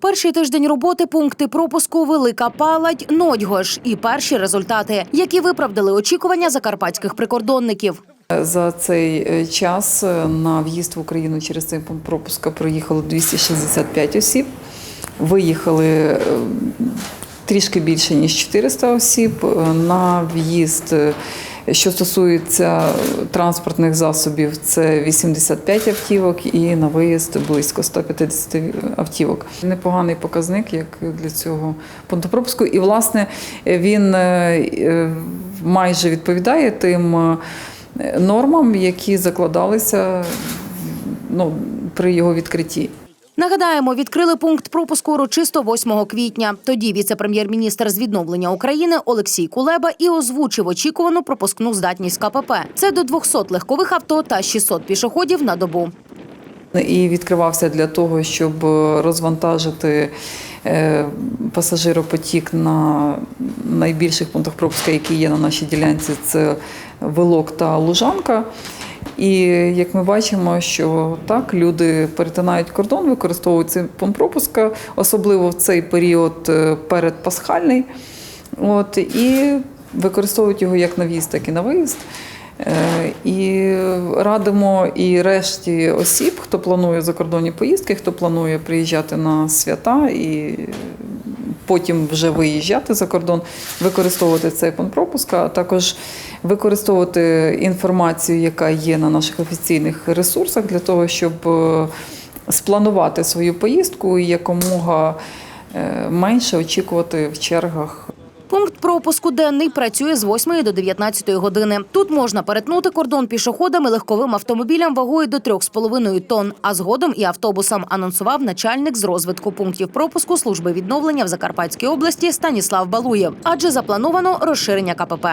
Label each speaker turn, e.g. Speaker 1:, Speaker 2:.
Speaker 1: Перший тиждень роботи пункти пропуску Велика Паладь, Нодьгош і перші результати, які виправдали очікування закарпатських прикордонників.
Speaker 2: За цей е, час е, на в'їзд в Україну через цей пункт пропуска проїхало 265 осіб. Виїхали е, трішки більше ніж 400 осіб. На в'їзд, що стосується транспортних засобів, це 85 автівок, і на виїзд близько 150 автівок. Непоганий показник, як для цього пункту. І власне він е, е, майже відповідає тим. е, нормам, які закладалися ну, при його відкритті.
Speaker 1: Нагадаємо, відкрили пункт пропуску урочисто 8 квітня. Тоді віце-прем'єр-міністр з відновлення України Олексій Кулеба і озвучив очікувану пропускну здатність КПП. Це до 200 легкових авто та 600 пішоходів на добу.
Speaker 2: І відкривався для того, щоб розвантажити е, пасажиропотік на найбільших пунктах пропуска, які є на нашій ділянці, це Вилок та Лужанка. І як ми бачимо, що так люди перетинають кордон, використовують цей пункт пропуска, особливо в цей період е, передпасхальний. От, і використовують його як на в'їзд, так і на виїзд. Е, І радимо і решті осіб, хто планує закордонні поїздки, хто планує приїжджати на свята і потім вже виїжджати за кордон, використовувати цей пункт пропуска, а також використовувати інформацію, яка є на наших офіційних ресурсах, для того, щоб е, спланувати свою поїздку і якомога е, менше очікувати в чергах
Speaker 1: Пункт пропуску денний працює з 8 до 19 години. Тут можна перетнути кордон пішоходам і легковим автомобілям вагою до 3,5 тонн, а згодом і автобусам, анонсував начальник з розвитку пунктів пропуску служби відновлення в Закарпатській області Станіслав Балуєв. Адже заплановано розширення КПП.